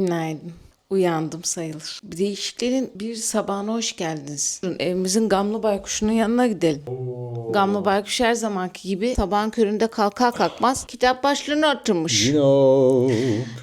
Günaydın. Uyandım sayılır. Değişiklerin bir sabahına hoş geldiniz. Evimizin gamlı baykuşunun yanına gidelim. Gamlı baykuş her zamanki gibi sabahın köründe kalkar kalkmaz kitap başlığını oturmuş. Dino.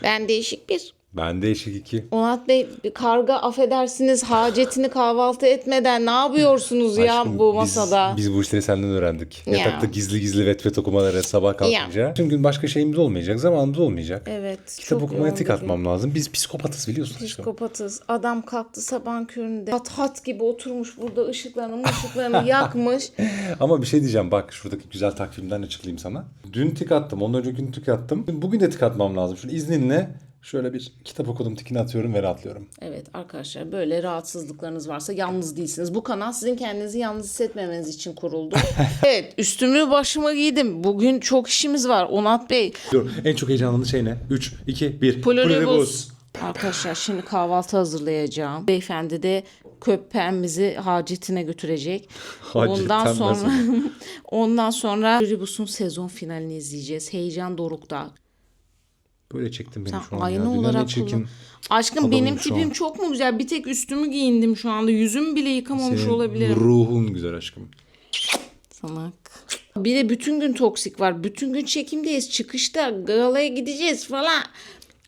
Ben değişik bir. Ben değişik iki. Onat Bey karga affedersiniz hacetini kahvaltı etmeden ne yapıyorsunuz ya Aşkım, bu biz- masada? Biz, bu işleri senden öğrendik. Ya. Yatakta gizli gizli vet vet okumaları sabah kalkınca. Tüm gün başka şeyimiz olmayacak. Zamanımız olmayacak. Evet. Kitap çok okumaya yoğun tik bir atmam lazım. Biz psikopatız biliyorsun aşkım. Psikopatız. Adam kalktı sabahın köründe. Hat hat gibi oturmuş burada ışıklarını ışıklarını yakmış. Ama bir şey diyeceğim bak şuradaki güzel takvimden açıklayayım sana. Dün tik attım. Ondan önceki gün tik attım. Bugün de tik atmam lazım. Şöyle izninle şöyle bir kitap okudum tikini atıyorum ve rahatlıyorum. Evet arkadaşlar böyle rahatsızlıklarınız varsa yalnız değilsiniz. Bu kanal sizin kendinizi yalnız hissetmemeniz için kuruldu. evet üstümü başıma giydim. Bugün çok işimiz var Onat Bey. Dur en çok heyecanlı şey ne? 3, 2, 1. Pluribus. Arkadaşlar şimdi kahvaltı hazırlayacağım. Beyefendi de köpeğimizi hacetine götürecek. Hacetten ondan sonra ondan sonra Pluribus'un sezon finalini izleyeceğiz. Heyecan dorukta. Böyle çektim beni Sen şu an ayna ya. Olarak çirkin. kullan. Aşkım benim tipim çok mu güzel? Bir tek üstümü giyindim şu anda. Yüzümü bile yıkamamış Senin olabilirim. ruhun güzel aşkım. Salak. Bir de bütün gün toksik var. Bütün gün çekimdeyiz. Çıkışta galaya gideceğiz falan.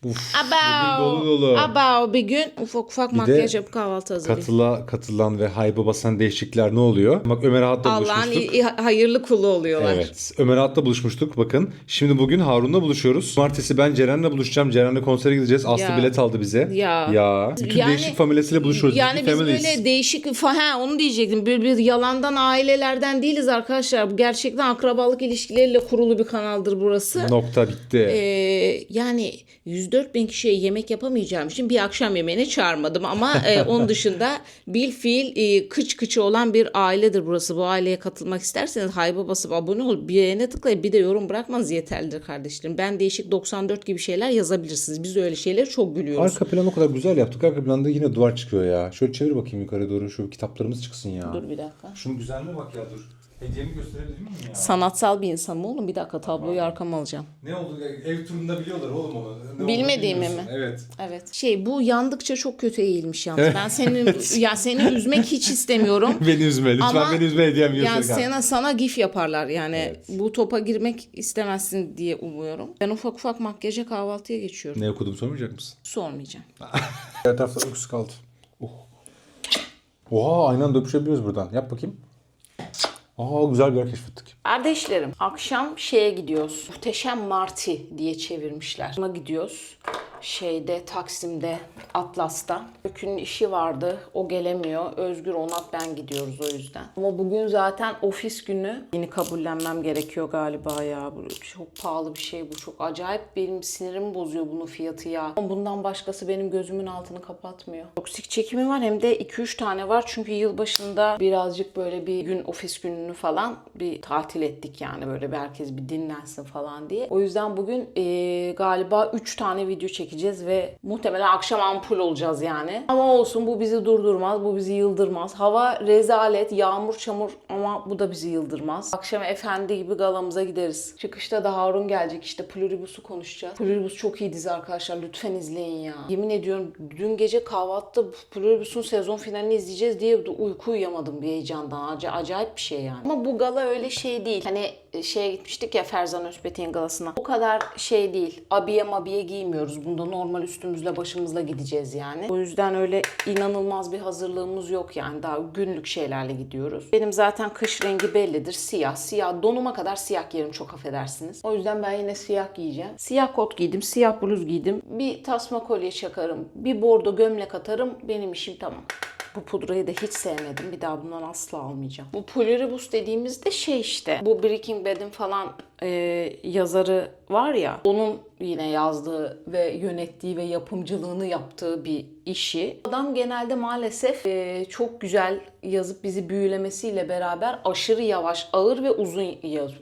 Uf, Abav. dolu dolu. Abav bir gün ufak ufak de makyaj yapıp kahvaltı hazırlayayım. Katıla, katılan ve hype'a basan değişiklikler ne oluyor? Bak Ömer Ahat'la Allah'ın buluşmuştuk. i- hayırlı kulu oluyorlar. Evet. Ömer Ahat'la buluşmuştuk bakın. Şimdi bugün Harun'la buluşuyoruz. Cumartesi ben Ceren'le buluşacağım. Ceren'le konsere gideceğiz. Aslı Ya. bilet aldı bize. Ya. Ya. Bütün Yani- değişik familyasıyla buluşuyoruz. Yani bir biz familyyiz. böyle değişik fa- ha onu diyecektim. Bir, bir yalandan ailelerden değiliz arkadaşlar. Bu gerçekten akrabalık ilişkileriyle kurulu bir kanaldır burası. Nokta bitti. Ee, yani 104 bin kişiye yemek yapamayacağım için bir akşam yemeğine çağırmadım ama e, onun dışında bil fiil e, kıç kıçı olan bir ailedir burası. Bu aileye katılmak isterseniz hayba basıp abone bir beğene tıklayıp bir de yorum bırakmanız yeterlidir kardeşlerim. Ben değişik 94 gibi şeyler yazabilirsiniz. Biz öyle şeyleri çok gülüyoruz. Arka planı o kadar güzel yaptık. Arka planda yine duvar çıkıyor ya. Şöyle çevir bakayım yukarı doğru. Şu kitaplarımız çıksın ya. Dur bir dakika. Şunun güzelliğine bak ya dur. Hediyemi gösterebilir miyim ya? Sanatsal bir insanım oğlum. Bir dakika tabloyu arkama alacağım. Ne oldu? Ev turunda biliyorlar oğlum onu. Ne Bilmediğimi mi? Evet. Evet. Şey bu yandıkça çok kötü eğilmiş yalnız. Ben senin ya seni üzmek hiç istemiyorum. Beni üzme. Lütfen Ama beni üzme hediyem Yani göster. sana, sana gif yaparlar yani Evet. bu topa girmek istemezsin diye umuyorum. Ben ufak ufak makyaja kahvaltıya geçiyorum. Ne okudum sormayacak mısın? Sormayacağım. Diğer tarafta uykusu kaldı. Oh. Oha aynı anda öpüşebiliyoruz buradan. Yap bakayım. Aa güzel bir yer keşfettik. Kardeşlerim akşam şeye gidiyoruz. Muhteşem Marti diye çevirmişler. Buna gidiyoruz. Şeyde Taksim'de Atlas'ta. Öykü'nün işi vardı. O gelemiyor. Özgür Onat ben gidiyoruz o yüzden. Ama bugün zaten ofis günü. Yeni kabullenmem gerekiyor galiba ya. Bu çok pahalı bir şey bu. Çok acayip benim sinirimi bozuyor bunun fiyatı ya. Ama bundan başkası benim gözümün altını kapatmıyor. Toksik çekimi var hem de 2-3 tane var. Çünkü yılbaşında birazcık böyle bir gün ofis gününü falan bir tatil ettik yani. Böyle bir herkes bir dinlensin falan diye. O yüzden bugün eee, galiba 3 tane video çekeceğiz ve muhtemelen akşam ampul olacağız yani. Ama olsun bu bizi durdurmaz, bu bizi yıldırmaz. Hava rezalet, yağmur çamur ama bu da bizi yıldırmaz. Akşam efendi gibi galamıza gideriz. Çıkışta da Harun gelecek işte Pluribus'u konuşacağız. Pluribus çok iyi dizi arkadaşlar lütfen izleyin ya. Yemin ediyorum dün gece kahvaltıda Pluribus'un sezon finalini izleyeceğiz diye uyku uyuyamadım bir heyecandan. Aca- acayip bir şey yani. Ama bu gala öyle şey değil. Hani şeye gitmiştik ya Ferzan Özpetek'in galasına. O kadar şey değil. Abiye mabiye giymiyoruz. Bunda normal üstümüzle başımızla gideceğiz yani. O yüzden öyle inanılmaz bir hazırlığımız yok yani. Daha günlük şeylerle gidiyoruz. Benim zaten kış rengi bellidir. Siyah. Siyah. Donuma kadar siyah giyerim çok affedersiniz. O yüzden ben yine siyah giyeceğim. Siyah kot giydim. Siyah bluz giydim. Bir tasma kolye çakarım. Bir bordo gömlek atarım. Benim işim tamam. Bu pudrayı da hiç sevmedim. Bir daha bundan asla almayacağım. Bu Pluribus dediğimizde şey işte. Bu Breaking Bad'in falan e, yazarı var ya. Onun yine yazdığı ve yönettiği ve yapımcılığını yaptığı bir işi. Adam genelde maalesef e, çok güzel yazıp bizi büyülemesiyle beraber aşırı yavaş, ağır ve uzun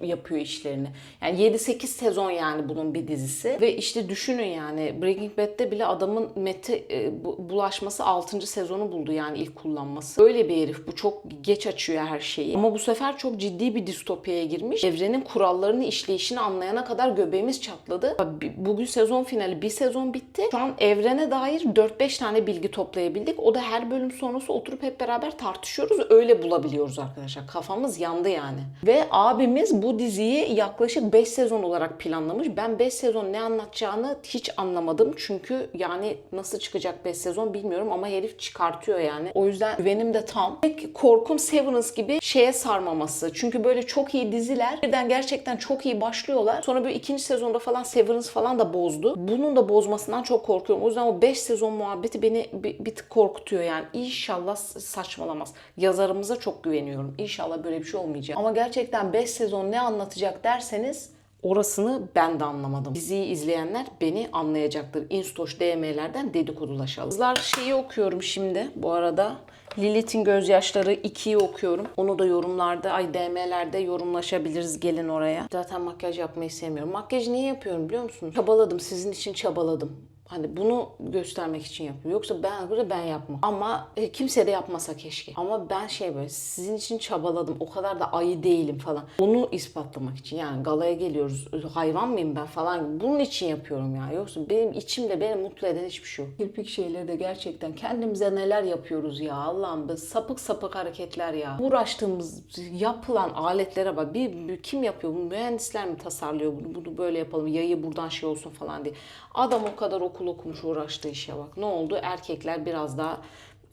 yapıyor işlerini. Yani 7-8 sezon yani bunun bir dizisi. Ve işte düşünün yani Breaking Bad'de bile adamın mete e, bu- bulaşması 6. sezonu buldu yani ilk kullanması. Öyle bir herif bu çok geç açıyor her şeyi. Ama bu sefer çok ciddi bir distopyaya girmiş. Evrenin kurallarını işleyişini anlayana kadar göbeğimiz çatladı. Bugün sezon finali bir sezon bitti. Şu an evrene dair 4-5 tane bilgi toplayabildik. O da her bölüm sonrası oturup hep beraber tartışıyoruz. Öyle bulabiliyoruz arkadaşlar. Kafamız yandı yani. Ve abimiz bu diziyi yaklaşık 5 sezon olarak planlamış. Ben 5 sezon ne anlatacağını hiç anlamadım. Çünkü yani nasıl çıkacak 5 sezon bilmiyorum ama herif çıkartıyor yani. O yüzden güvenim de tam. Tek korkum Severance gibi şeye sarmaması. Çünkü böyle çok iyi diziler birden gerçekten çok iyi başlıyorlar. Sonra böyle ikinci sezonda falan Severance falan da bozdu. Bunun da bozmasından çok korkuyorum. O yüzden o 5 sezon muhabbeti beni bir, bir tık korkutuyor yani. İnşallah saçmalamaz. Yazarımıza çok güveniyorum. İnşallah böyle bir şey olmayacak. Ama gerçekten 5 sezon ne anlatacak derseniz Orasını ben de anlamadım. Diziyi izleyenler beni anlayacaktır. Instoş DM'lerden dedikodulaşalım. Kızlar şeyi okuyorum şimdi bu arada. Lilith'in gözyaşları 2'yi okuyorum. Onu da yorumlarda, ay DM'lerde yorumlaşabiliriz. Gelin oraya. Zaten makyaj yapmayı sevmiyorum. Makyaj niye yapıyorum biliyor musunuz? Çabaladım. Sizin için çabaladım. Hani bunu göstermek için yapıyorum. Yoksa ben burada ben yapmam. Ama e, kimse de yapmasa keşke. Ama ben şey böyle sizin için çabaladım. O kadar da ayı değilim falan. Bunu ispatlamak için yani galaya geliyoruz. Hayvan mıyım ben falan. Bunun için yapıyorum ya. Yoksa benim içimde beni mutlu eden hiçbir şey yok. Kirpik şeyleri de gerçekten kendimize neler yapıyoruz ya. Allah'ım be sapık sapık hareketler ya. Uğraştığımız yapılan aletlere bak. Bir, bir- kim yapıyor bunu? Mühendisler mi tasarlıyor bunu? Bunu böyle yapalım. Yayı buradan şey olsun falan diye. Adam o kadar okul okumuş uğraştığı işe bak. Ne oldu? Erkekler biraz daha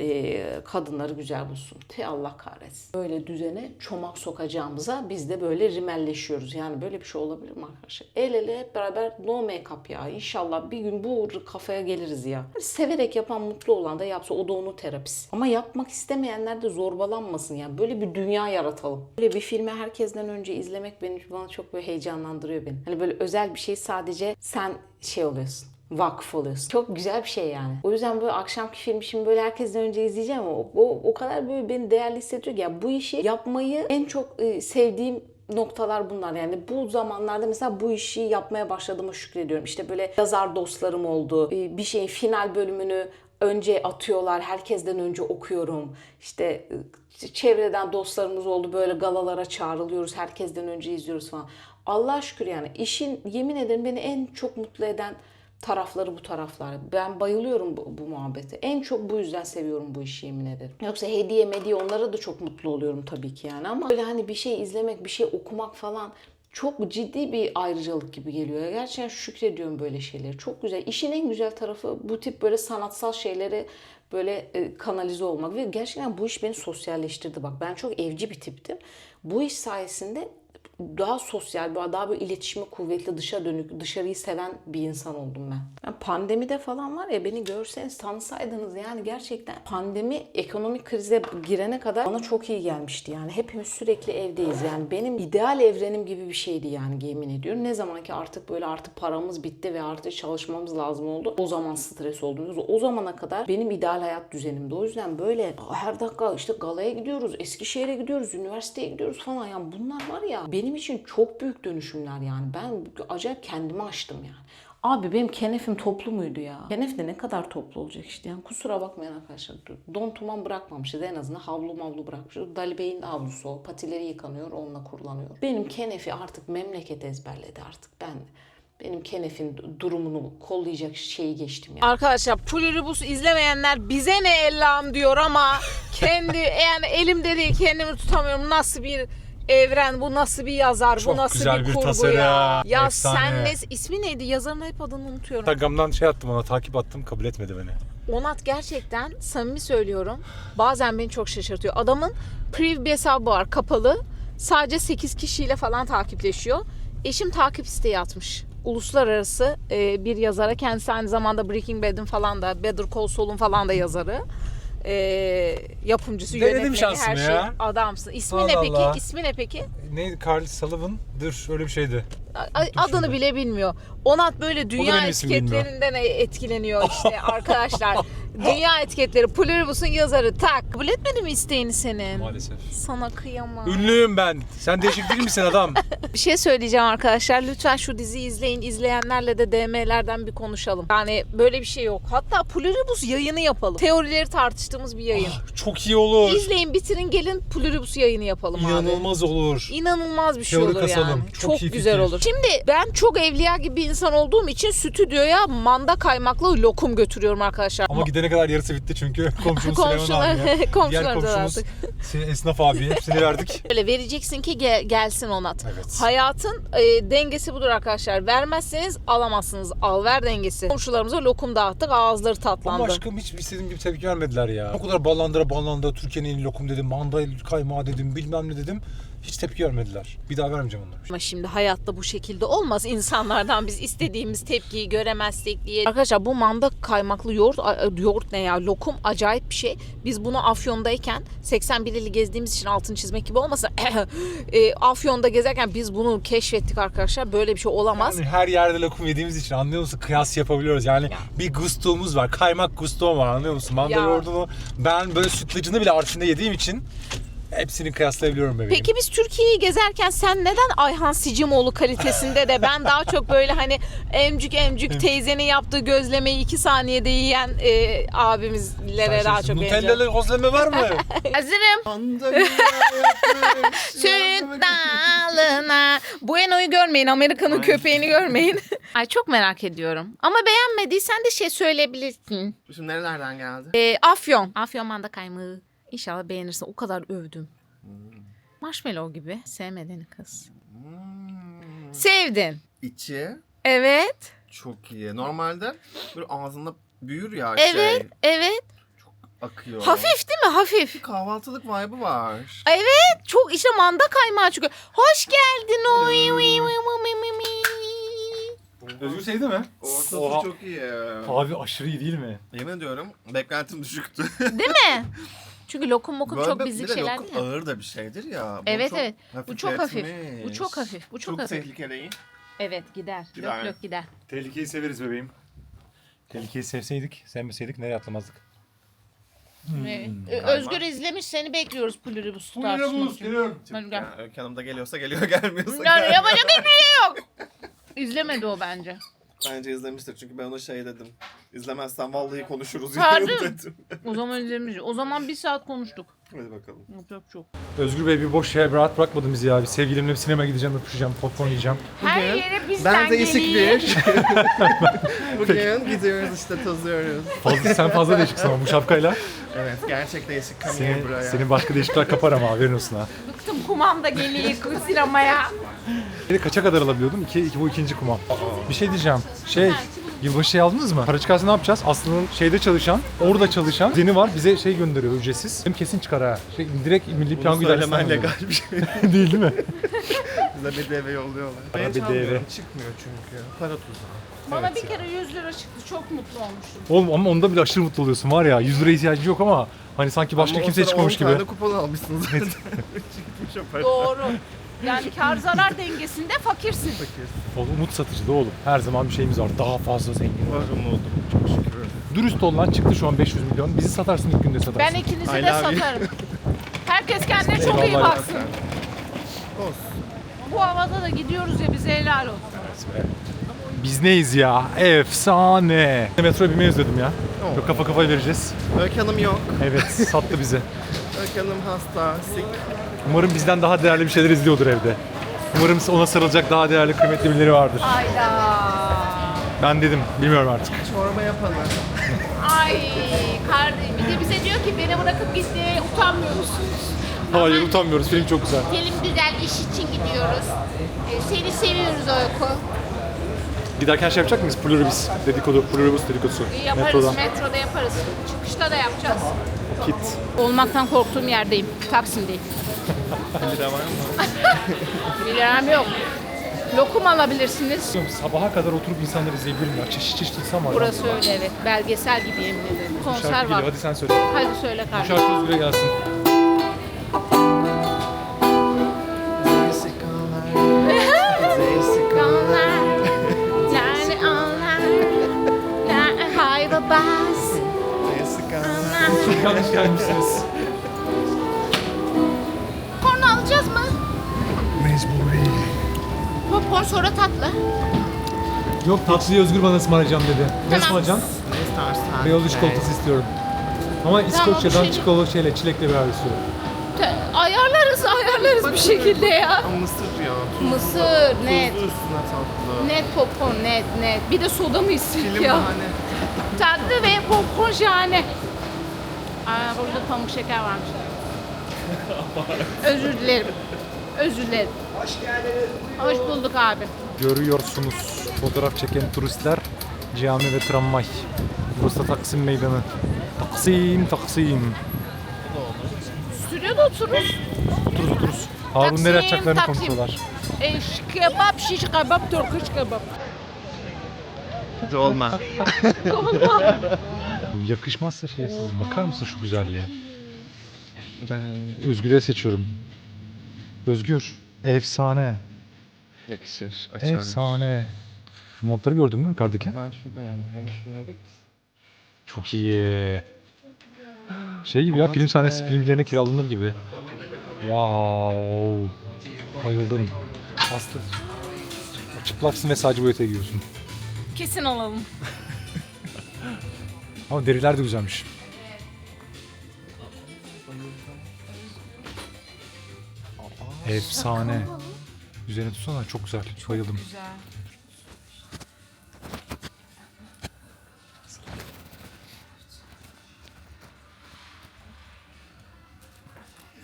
e, kadınları güzel bulsun. Te Allah kahretsin. Böyle düzene çomak sokacağımıza biz de böyle rimelleşiyoruz. Yani böyle bir şey olabilir mi arkadaşlar? El ele hep beraber no make-up ya. İnşallah bir gün bu kafaya geliriz ya. Severek yapan mutlu olan da yapsa o da onun terapisi. Ama yapmak istemeyenler de zorbalanmasın ya. Böyle bir dünya yaratalım. Böyle bir filmi herkesten önce izlemek beni bana çok böyle heyecanlandırıyor beni. Hani böyle özel bir şey sadece sen şey oluyorsun vakıf oluyorsun. Çok güzel bir şey yani. O yüzden böyle akşamki filmi şimdi böyle herkesten önce izleyeceğim ama o, o, o kadar böyle beni değerli hissettiriyor ki ya bu işi yapmayı en çok e, sevdiğim noktalar bunlar. Yani bu zamanlarda mesela bu işi yapmaya başladığıma şükrediyorum. İşte böyle yazar dostlarım oldu. E, Bir şeyin final bölümünü önce atıyorlar. Herkesten önce okuyorum. İşte e, çevreden dostlarımız oldu. Böyle galalara çağrılıyoruz. Herkesten önce izliyoruz falan. Allah'a şükür yani işin yemin ederim beni en çok mutlu eden tarafları bu taraflar. Ben bayılıyorum bu, bu muhabbete. En çok bu yüzden seviyorum bu işi yemin ederim. Yoksa hediye mediye onlara da çok mutlu oluyorum tabii ki yani ama böyle hani bir şey izlemek, bir şey okumak falan çok ciddi bir ayrıcalık gibi geliyor. Gerçekten şükrediyorum böyle şeyleri. Çok güzel. İşin en güzel tarafı bu tip böyle sanatsal şeyleri böyle e, kanalize olmak ve gerçekten bu iş beni sosyalleştirdi. Bak ben çok evci bir tiptim. Bu iş sayesinde daha sosyal, daha böyle iletişimi kuvvetli, dışa dönük, dışarıyı seven bir insan oldum ben. Yani pandemide falan var ya beni görseniz tanısaydınız yani gerçekten pandemi ekonomik krize girene kadar bana çok iyi gelmişti yani. Hepimiz sürekli evdeyiz yani benim ideal evrenim gibi bir şeydi yani yemin ediyorum. Ne zaman ki artık böyle artık paramız bitti ve artık çalışmamız lazım oldu. O zaman stres oldunuz. O zamana kadar benim ideal hayat düzenimdi. O yüzden böyle her dakika işte galaya gidiyoruz, Eskişehir'e gidiyoruz, üniversiteye gidiyoruz falan. Yani bunlar var ya benim için çok büyük dönüşümler yani. Ben acayip kendimi aştım yani. Abi benim kenefim toplu muydu ya? Kenef de ne kadar toplu olacak işte. Yani kusura bakmayın arkadaşlar. Don tuman bırakmamışız. En azından havlu mavlu bırakmışız. Dali Bey'in havlusu o. Patileri yıkanıyor. Onunla kurulanıyor. Benim kenefi artık memleket ezberledi artık. Ben benim kenefin durumunu kollayacak şeyi geçtim ya. Arkadaşlar Pluribus izlemeyenler bize ne ellam diyor ama kendi yani elimde değil kendimi tutamıyorum. Nasıl bir evren bu nasıl bir yazar Çok bu nasıl güzel bir bir kurgu tasarım, ya. Ya efsane. sen ne ismi neydi yazarın hep adını unutuyorum. Instagram'dan şey attım ona takip attım kabul etmedi beni. Onat gerçekten samimi söylüyorum bazen beni çok şaşırtıyor. Adamın priv bir hesabı var kapalı. Sadece 8 kişiyle falan takipleşiyor. Eşim takip isteği atmış. Uluslararası e, bir yazara. Kendisi aynı zamanda Breaking Bad'in falan da Better Call Saul'un falan da yazarı. E, yapımcısı, Denedim yönetmeni şansımı her şey. ya. Adamsın. İsmi Allah ne peki? Allah. İsmi ne peki? Neydi Carl Sullivan'dır öyle bir şeydi. Adını bile bilmiyor. Onat böyle dünya etiketlerinden etkileniyor işte arkadaşlar. Dünya etiketleri. Pluribus'un yazarı tak. Kabul etmedi mi isteğini senin? Maalesef. Sana kıyamam. Ünlüyüm ben. Sen değişik değil misin adam? Bir şey söyleyeceğim arkadaşlar. Lütfen şu diziyi izleyin. İzleyenlerle de DM'lerden bir konuşalım. Yani böyle bir şey yok. Hatta Pluribus yayını yapalım. Teorileri tartıştığımız bir yayın. Çok iyi olur. İzleyin bitirin gelin Pluribus yayını yapalım abi. İnanılmaz olur. İnanılmaz bir şey Teori olur kasalım yapalım. Çok, Çok iyi güzel fikir. olur. Şimdi ben çok evliya gibi bir insan olduğum için stüdyoya manda kaymaklı lokum götürüyorum arkadaşlar. Ama gidene kadar yarısı bitti çünkü komşumuz Süleyman Komşular, abi. Diğer komşular da komşumuz artık. senin esnaf abi. Hepsini verdik. Böyle vereceksin ki gel- gelsin onat. Evet. Hayatın e, dengesi budur arkadaşlar. Vermezseniz alamazsınız. Al ver dengesi. Komşularımıza lokum dağıttık. Ağızları tatlandı. Ama aşkım hiç istediğim gibi tepki vermediler ya. O kadar ballandıra ballandıra Türkiye'nin lokum dedim, manda kaymağı dedim, bilmem ne dedim. Hiç tepki vermediler. Bir daha vermeyeceğim onları. Ama şimdi hayatta bu şekilde olmaz. İnsanlardan biz istediğimiz tepkiyi göremezsek diye. Arkadaşlar bu manda kaymaklı yoğurt, a- yoğurt ne ya lokum acayip bir şey. Biz bunu Afyon'dayken 81 ili gezdiğimiz için altını çizmek gibi olmasa e, Afyon'da gezerken biz bunu keşfettik arkadaşlar. Böyle bir şey olamaz. Yani her yerde lokum yediğimiz için anlıyor musun? Kıyas yapabiliyoruz. Yani bir gusto'muz var. Kaymak gusto var anlıyor musun? Manda Ya. yoğurdunu ben böyle sütlacını bile Arçın'da yediğim için hepsini kıyaslayabiliyorum bebeğim. Peki biz Türkiye'yi gezerken sen neden Ayhan Sicimoğlu kalitesinde de ben daha çok böyle hani emcük emcük teyzenin yaptığı gözlemeyi iki saniyede yiyen e, abimizlere daha çok benziyorum. Nutellalı gözleme var mı? Hazırım. Süt dalına. Bueno'yu görmeyin. Amerika'nın köpeğini görmeyin. Ay çok merak ediyorum. Ama beğenmediysen de şey söyleyebilirsin. Şimdi nerelerden geldi? Ee, Afyon. Afyon manda kaymağı. İnşallah beğenirsin. O kadar övdüm. Marshmallow gibi. Sevmedin kız. Sevdin. İçi Evet. çok iyi. Normalde böyle ağzında büyür ya Evet. şey. Evet. Akıyor. Hafif değil mi? Hafif. Kahvaltılık vibe'ı var. Evet. Çok işte manda kaymağı çünkü. Hoş geldin. Oy, oy, oy, oy, oy, oy. Özgür sevdi mi? Ortası Oha. çok iyi. Abi aşırı iyi değil mi? Yemin ediyorum beklentim düşüktü. Değil mi? Çünkü lokum mokum Böyle çok bir- bizlik bir de şeyler lokum değil mi? ağır da bir şeydir ya. Bu Evet, çok evet. Bu çok hafif. hafifletmiş. Bu çok hafif. Bu çok, hafif. tehlikeli. Evet gider. Gider. Yok yok gider. Tehlikeyi severiz bebeğim. Tehlikeyi sevseydik, sevmeseydik nereye atlamazdık? Evet. Ö- Özgür izlemiş seni bekliyoruz Pluribus tartışması. geliyorum. Hadi gel. Yani Öykü Hanım da geliyorsa geliyor gelmiyorsa Yani gelmiyor. yapacak hiçbir şey yok. İzlemedi o bence. Bence izlemiştir çünkü ben ona şey dedim. İzlemezsen vallahi konuşuruz Harbi mi? dedim. O zaman izlemiş. O zaman bir saat konuştuk. Hadi bakalım. Yapacak çok. Özgür Bey bir boş yer rahat bırakmadın bizi ya. Bir sevgilimle sinemaya gideceğim, öpüşeceğim, popcorn yiyeceğim. Her yere bizden Ben değişik geliyor. bir. Bugün gidiyoruz işte tozuyoruz. Fazla, sen fazla değişiksin ama bu şapkayla. Evet gerçek değişik kamera Seni, buraya. senin başka değişiklikler kapar ama haberin olsun ha. Bıktım kumam da geliyor sinemaya. Beni kaça kadar alabiliyordum? İki, iki, bu ikinci kumam. Bir şey diyeceğim. Şey, yılbaşı şey aldınız mı? Para çıkarsa ne yapacağız? Aslı'nın şeyde çalışan, orada çalışan zeni var. Bize şey gönderiyor ücretsiz. Hem kesin çıkar ha. Şey, direkt Milli Piyango Bunu İdaresi'nden söylemen legal bir şey. Değil değil mi? Bize bir deve yolluyorlar. Ben bir deve. Çıkmıyor çünkü. Para tuzağı. Bana bir kere 100 lira çıktı. Çok mutlu olmuştum. Oğlum ama onda bile aşırı mutlu oluyorsun var ya. 100 liraya ihtiyacın yok ama hani sanki başka Ama o kimseye sıra çıkmamış 10 gibi. tane kupon almışsın zaten. Çıkmış o para. Doğru. Yani kar zarar dengesinde fakirsin. Oğlum, umut satıcı da oğlum. Her zaman bir şeyimiz var. Daha fazla zengin. Var umudum çok şükür. Dürüst ol lan çıktı şu an 500 milyon. Bizi satarsın ilk günde satarsın. Ben ikinizi de you. satarım. Herkes kendine çok iyi Eyvallah. baksın. Olsun. Bu havada da gidiyoruz ya bize helal olsun. Biz neyiz ya? Efsane. Metroya binmeyi özledim ya. Oo. Böyle kafa kafaya vereceğiz. Öykü Hanım yok. Evet sattı bizi. Öykü Hanım hasta, sick. Umarım bizden daha değerli bir şeyler izliyordur evde. Umarım ona sarılacak daha değerli kıymetli birileri vardır. Ayda. Ben dedim bilmiyorum artık. Çorba yapalım. Ay kardeşim. Bir de bize diyor ki beni bırakıp gitmeye utanmıyor musunuz? Hayır utanmıyoruz film çok güzel. Film güzel iş için gidiyoruz. Ee, seni seviyoruz Oyko. Giderken şey yapacak mıyız? Pluribus dedikodu, pluribus dedikodusu. Yaparız Metroda. metroda yaparız. Çıkışta da yapacağız. Kit. Olmaktan korktuğum yerdeyim. Taksim'deyim. Bir de var mı? Liram yok. Lokum alabilirsiniz. Sabaha kadar oturup insanları izleyebilirim ya. Çeşit çeşit insan var. Burası öyle evet. Belgesel gibi yemin ederim. Konser var. Hadi sen söyle. Hadi söyle Bu kardeşim. şarkı Özgür'e gelsin. Yanlış gelmişsiniz. Popcorn alacağız mı? Mecburi. Popcorn sonra tatlı. Yok tatlıyı Özgür bana ısmarlayacağım dedi. Ne Tamam. ısmarlayacaksın? Ne istersen. Beyaz çikolatası istiyorum. Ama İskoçya'dan şey- çikolata şeyle çilekle beraber istiyorum. Te- Ayarlarız ayarlarız bir şekilde ya. Mısır ya, Mısır, net. Tuzlu üstüne tatlı. Net popcorn, net, net. Bir de soda mı içsek Film ya? bahane. Tatlı ve popcorn şahane. Aa, burada pamuk şeker varmış. Özür dilerim. Özür dilerim. Hoş geldiniz. Hoş bulduk abi. Görüyorsunuz fotoğraf çeken turistler cami ve tramvay. Burası da Taksim Meydanı. Taksim, Taksim. Stüdyoda otururuz. Otururuz otururuz. Harun Taksim, nereye atacaklarını Taksim. konuşuyorlar. E, ş- kebap, şiş kebap, Turkish kebap. Olma. Yakışmazsa şeysiz. Bakar mısın şu güzelliğe? Ben Özgür'e seçiyorum. Özgür. Efsane. Yakışır. Efsane. Şu montları gördün mü yukarıdaki? Ben şu beğendim. Hem şuna Çok iyi. Şey gibi ya film sahnesi filmlerine kiralanır gibi. Wow. Bayıldım. Aslı. Çıplaksın ve sadece bu eteği giyiyorsun. Kesin alalım. Ama deriler de güzelmiş. Efsane. Üzerine tutsana çok güzel. Bayıldım. Güzel.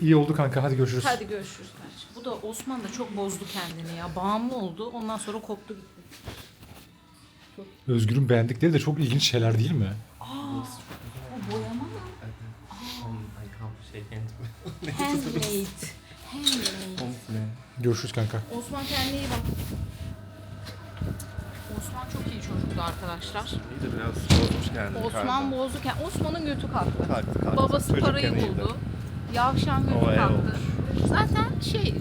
İyi oldu kanka hadi görüşürüz. Hadi görüşürüz. Bu da Osman da çok bozdu kendini ya. Bağımlı oldu. Ondan sonra koptu gitti. Özgür'ün beğendikleri de çok ilginç şeyler değil mi? O boyama mı? Şey, Handmade. Handmade. Görüşürüz kanka. Osman kendine iyi bak. Osman çok iyi çocuktu arkadaşlar. İyi de biraz bozmuş kendini. Osman bozdu. kend- Osman'ın götü kalktı. Kalktı, kalktı. Babası Çocukken parayı iyiydi. buldu. Yavşan götü kalktı. olmuş. Zaten şey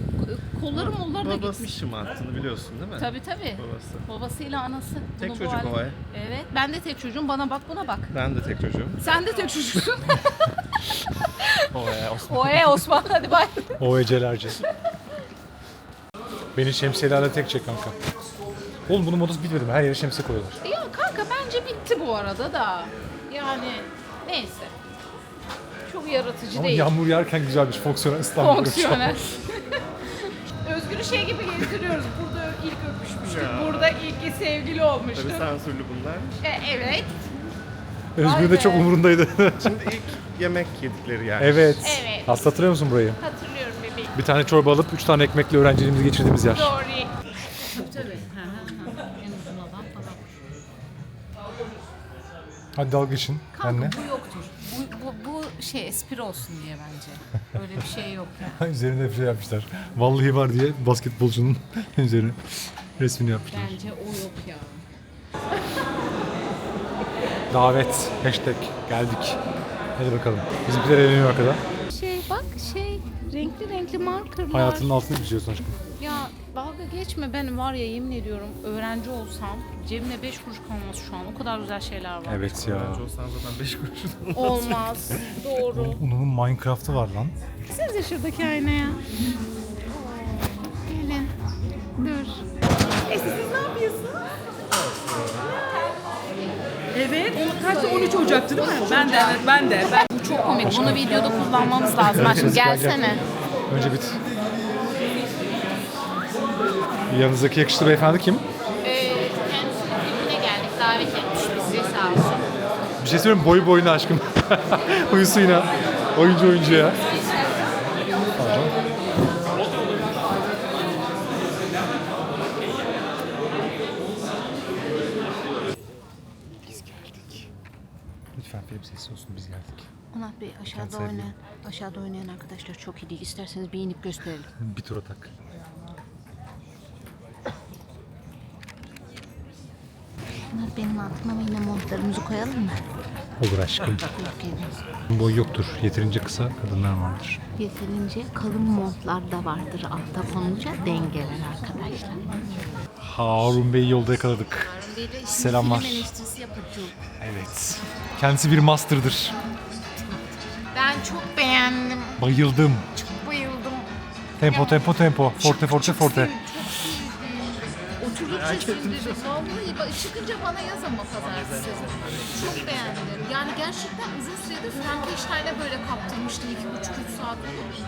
kolları molları da Babası gitmiş. şımarttığını biliyorsun değil mi? Tabii tabii. Babası. Babasıyla anası. Tek Bunu bu çocuk hale- o ev. Evet. Ben de tek çocuğum. Bana bak buna bak. Ben de tek çocuğum. Sen de tek çocuksun. O e, Osman. o e Osman hadi bay. O ecelerce. Beni şemsiyelerle tek çek kanka. Oğlum bunun modası bitmedi mi? Her yere şemsiye koyuyorlar. Ya kanka bence bitti bu arada da. Yani neyse. Çok yaratıcı Ama değil. yağmur yağarken güzelmiş. Fonksiyonel İstanbul. Fonksiyonel. Özgür'ü şey gibi gezdiriyoruz. Burada ilk öpüşmüştük. Ya. Burada ilk sevgili olmuştuk. Tabii sansürlü bunlar. E, evet. Özgür Vay de çok umurundaydı. Şimdi ilk yemek yedikleri yer. evet. Evet. Aslı hatırlıyor musun burayı? Hatırlıyorum bebeğim. Bir tane çorba alıp üç tane ekmekle öğrenciliğimizi geçirdiğimiz yer. Doğru. Tabii tabii. En uzun adam falan. Hadi dalga geçin. Kanka Anne. bu yoktur. Bu, bu, bu şey espri olsun diye bence. Öyle bir şey yok yani. Üzerine bir şey yapmışlar. Vallahi var diye basketbolcunun üzerine resmini yapmışlar. Bence o yok ya. Davet. Hashtag. Geldik. Hadi bakalım. Bizimkiler eğleniyor arkada. Şey bak şey renkli renkli markerlar. Hayatının altını çiziyorsun aşkım. Ya dalga geçme ben var ya yemin ediyorum öğrenci olsam cebimde 5 kuruş kalmaz şu an. O kadar güzel şeyler var. Evet ya. Olsan zaten 5 kuruşun Olmaz. Doğru. Onun Minecraft'ı var lan. Gitsenize şuradaki aynaya. Gelin. Dur. E siz ne yapıyorsunuz? Evet. Kaçta 13 Ocak'tı değil mi? Ben de evet ben de. Ben Bu çok komik. Bunu videoda kullanmamız lazım. Aşkım gelsene. Önce bit. Yanınızdaki yakışıklı beyefendi kim? Ee, kendisinin filmine geldik. Davet etmiş bizi sağ olsun. Bir şey söyleyeyim boyu boyuna aşkım. Uyusuyla. Oyuncu oyuncuya. Biz geldik. Lütfen film sesi olsun biz geldik. Onat Bey aşağıda oynayan, aşağıda oynayan arkadaşlar çok iyi değil. İsterseniz bir inip gösterelim. Bir tur atak. Onat benim altıma ve yine montlarımızı koyalım mı? Olur aşkım. Yok. Boy yoktur. Yeterince kısa kadınlar vardır. Yeterince kalın montlar da vardır altta konunca dengeler arkadaşlar. Harun Bey'i yolda yakaladık. Selamlar. Eleştirisi yapacağım. Evet. Kendisi bir master'dır. Ben çok. Bayıldım. Bayıldım. Tempo tempo tempo. Forte forte forte. Sesini dedi. Vallahi bak çıkınca bana yaz ama pazartesi. Çok beğendim. Yani gerçekten uzun süredir Frankenstein'e böyle kaptırmıştım. iki buçuk üç saat.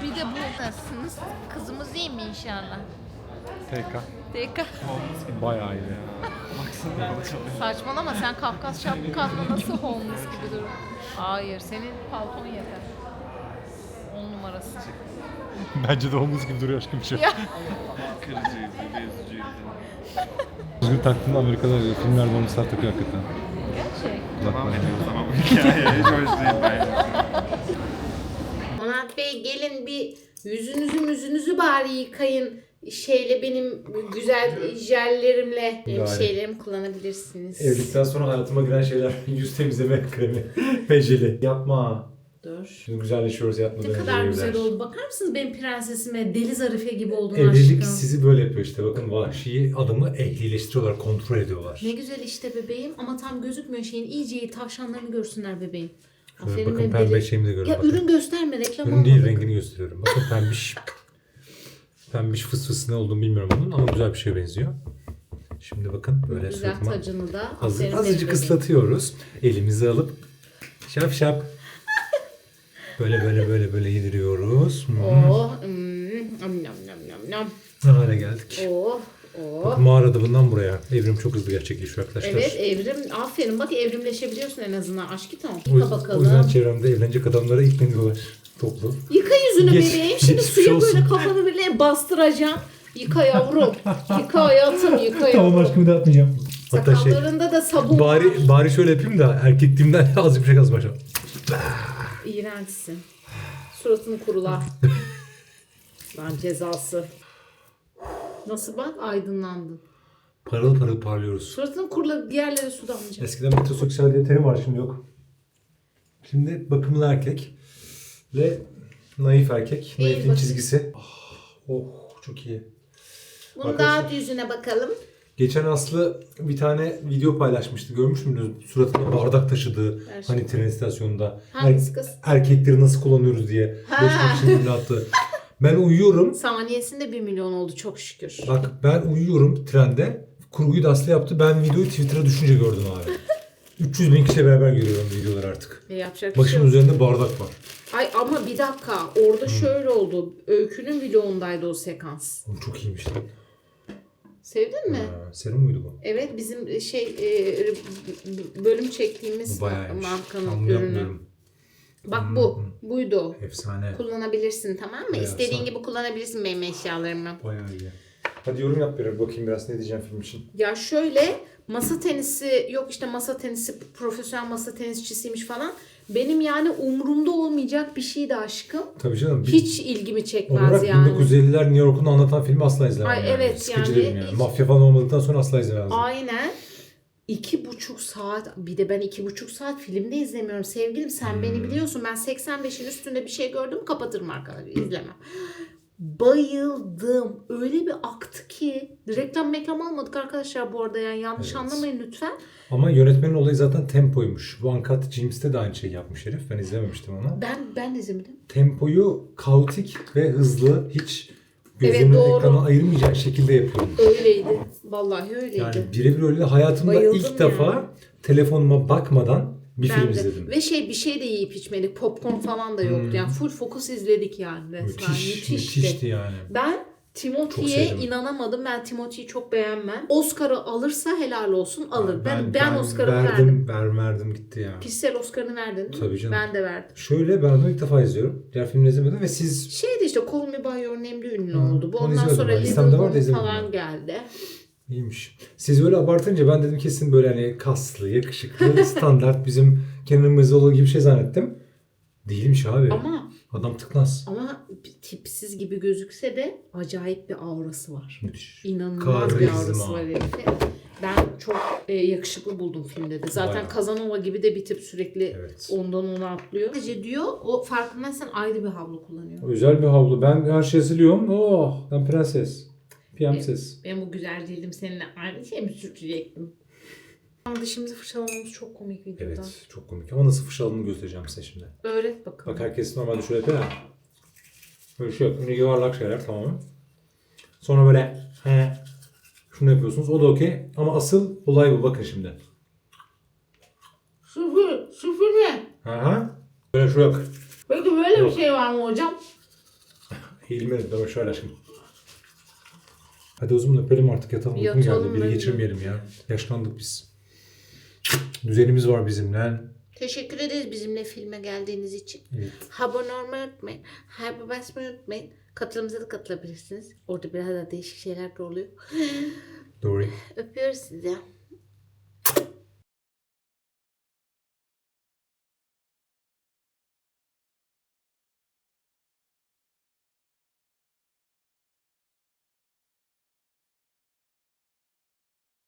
Bir de bu. Nasılsınız? Kızımız iyi mi inşallah? TK. Deka. Bayağı iyi. Saçmalama sen Kafkas şapkasla nasıl homeless gibi durur? Hayır senin palton yeter. 10 numarası. Bence de omuz gibi duruyor aşkım şey. Ya. Düzgün taktığında Amerika'da filmlerde onu sert takıyor hakikaten. Gerçek. Devam ediyoruz ama bu hikaye hiç hoş değil bence. Onat Bey gelin bir yüzünüzü müzünüzü bari yıkayın. Şeyle benim güzel jellerim Gayet. şeylerimi kullanabilirsiniz. Evlilikten sonra hayatıma giren şeyler yüz temizleme kremi ve jeli. Yapma. Dur. Şimdi güzelleşiyoruz yatmadan Ne önce kadar evler. güzel oldu. Bakar mısınız benim prensesime deli zarife gibi oldun Evlilik aşkım. sizi böyle yapıyor işte. Bakın vahşi adamı ehlileştiriyorlar, kontrol ediyorlar. Ne güzel işte bebeğim ama tam gözükmüyor şeyin. iyice tavşanlarını görsünler bebeğim. Şöyle bakın be pembe deli. şeyimi de görün. Ya bakın. ürün gösterme reklam Ürün değil olmadık. rengini gösteriyorum. Bakın pembiş. pembiş fıs fıs ne olduğunu bilmiyorum bunun ama güzel bir şeye benziyor. Şimdi bakın böyle Güzel suratıma tacını da. azı- aferin azıcık bebeğim. ıslatıyoruz. Elimizi alıp şap şap böyle böyle böyle böyle yediriyoruz. Hmm. Oh. Mm, nam nam nam nam nam. Ne hale geldik. Oh. Oh. Bak mağara bundan buraya. Evrim çok hızlı gerçekleşiyor arkadaşlar. Evet evrim. Aferin bak evrimleşebiliyorsun en azından. Aşk tamam. O Yıka yüzden, o bakalım. yüzden çevremde evlenecek adamlara ilk beni diyorlar. Toplu. Yıka yüzünü Geç- bebeğim. Şimdi suya olsun. böyle kafanı bile bastıracaksın. Yıka yavrum. Yıka hayatım. Yıka yavrum. bir daha atmayacağım. Hatta şey Sakallarında da sabun var. bari, bari şöyle yapayım da erkekliğimden azıcık bir şey başa. İğrençsin. Suratını kurula. Lan cezası. Nasıl bak aydınlandın. Parıl parıl parlıyoruz. Suratını kurula diğerleri su damlayacak. Eskiden metroseksüel diye terim var şimdi yok. Şimdi bakımlı erkek ve naif erkek. İyi Naifin çizgisi. Ah, oh çok iyi. Bunu Arkadaşlar- dağıt yüzüne bakalım. Geçen Aslı bir tane video paylaşmıştı. Görmüş müydünüz? Suratına bardak taşıdığı Ver hani tren istasyonunda. Hangisi Er- kız? erkekleri nasıl kullanıyoruz diye. Geçmek için ünlü. Ben uyuyorum. Saniyesinde 1 milyon oldu çok şükür. Bak ben uyuyorum trende. Kurguyu da Aslı yaptı. Ben videoyu Twitter'a düşünce gördüm abi. 300 bin kişiyle beraber görüyorum videoları artık. E, yapacak bir şey Başımın yok. üzerinde bardak var. Ay ama bir dakika orada şöyle oldu. Öykünün vlogundaydı o sekans. Oğlum çok iyiymiş lan. Sevdin mi? Ha, serum muydu bu? Evet bizim şey e, bölüm çektiğimiz Bu markanın ürünü. yapmıyorum. Bak bu. Buydu o. Efsane. Kullanabilirsin tamam mı? Bayağı İstediğin sağ- gibi kullanabilirsin benim eşyalarımı. Bayağı iyi. Hadi yorum yap bir bakayım biraz ne diyeceğim film için. Ya şöyle masa tenisi yok işte masa tenisi profesyonel masa tenisçisiymiş falan. Benim yani umurumda olmayacak bir şeydi aşkım. Tabii canım. Hiç ilgimi çekmez olarak yani. 1950'ler New York'unu anlatan filmi asla izlemem. Ay, yani. evet, Sıkıcı yani derim yani. hiç- Mafya falan olmadıktan sonra asla izlemezdim. Aynen. İki buçuk saat bir de ben iki buçuk saat filmde izlemiyorum sevgilim sen Hmm. beni biliyorsun ben 85'in üstünde bir şey gördüm kapatırım arkadaşlar izlemem. Bayıldım. Öyle bir aktı ki. Reklam meklam almadık arkadaşlar bu arada yani yanlış Evet. anlamayın lütfen. Ama yönetmenin olayı zaten tempoymuş. Bu Uncut James'te de aynı şeyi yapmış herif. Ben izlememiştim onu. Ben ben de izlemedim. Tempoyu kaotik ve hızlı hiç Evet, gözünü doğru. ekrana ayırmayacak şekilde yapıyorum. Öyleydi. Vallahi öyleydi. Yani birebir öyle hayatımda Bayıldım ilk defa yani. telefonuma bakmadan bir Ben film de. izledim. Ve şey bir şey de yiyip içmedik. Popcorn falan da yoktu. Yani full fokus izledik yani resmen. Müthiş, Müthişti. müthişti yani. Ben Timothy'ye inanamadım. Ben Timothy'yi çok beğenmem. Oscar'ı alırsa helal olsun alır. Ben ben, Oscar'ı verdim, verdim. verdim. verdim gitti ya. Kişisel Oscar'ını verdin? Tabii canım. Ben de verdim. Şöyle ben onu ilk defa izliyorum. Diğer filmleri izlemedim ve siz Şeydi işte Call Me By Your Name'de ünlü Hı, oldu. Bu ondan sonra ben. Little Women falan ben. geldi. İyiymiş. Siz öyle abartınca ben dedim kesin böyle hani kaslı, yakışıklı, standart bizim Kenan İmirzalıoğlu gibi bir şey zannettim. Değilmiş abi. Ama Adam tıknaz. ama tipsiz gibi gözükse de acayip bir aurası var. Müthiş. İnanılmaz bir Karizma. aurası var herifte. Ben çok e, yakışıklı buldum filmde de. Zaten Bayağı. Kazanova gibi de bir tip sürekli Evet. ondan ona atlıyor. Sadece diyor o farkındaysan ayrı bir havlu kullanıyor. Güzel bir havlu. Ben her şeyi siliyorum. Oh, ben prenses. Prenses. Ben bu güzel değildim seninle aynı şey mi sürtecektim? Ama dişimizi fırçalamamız çok komik videoda. Evet, çok komik. Ama nasıl fırçaladığını göstereceğim size şimdi. Öğret bakalım. Bak herkes normalde şöyle yapıyor ya. Böyle şey yok. Böyle yuvarlak şeyler tamamen. Sonra böyle he, şunu yapıyorsunuz. O da okey. Ama asıl olay bu. Bakın şimdi. Sıfır, sıfır ne? Aha. Böyle şu yok. Peki böyle Yok. bir şey var mı hocam? Eğilmedim. Böyle şöyle aşkım. Hadi o zaman öpelim artık yatalım. Uykum geldi. Biri geçirmeyelim ya. Yaşlandık biz. Düzenimiz var bizim lan. Teşekkür ederiz bizimle filme geldiğiniz için. Evet. Abone olmayı unutmayın. Hype basmayı unutmayın. Katılımıza da katılabilirsiniz. Orada biraz daha değişik şeyler de oluyor. Doğru. Öpüyoruz sizi.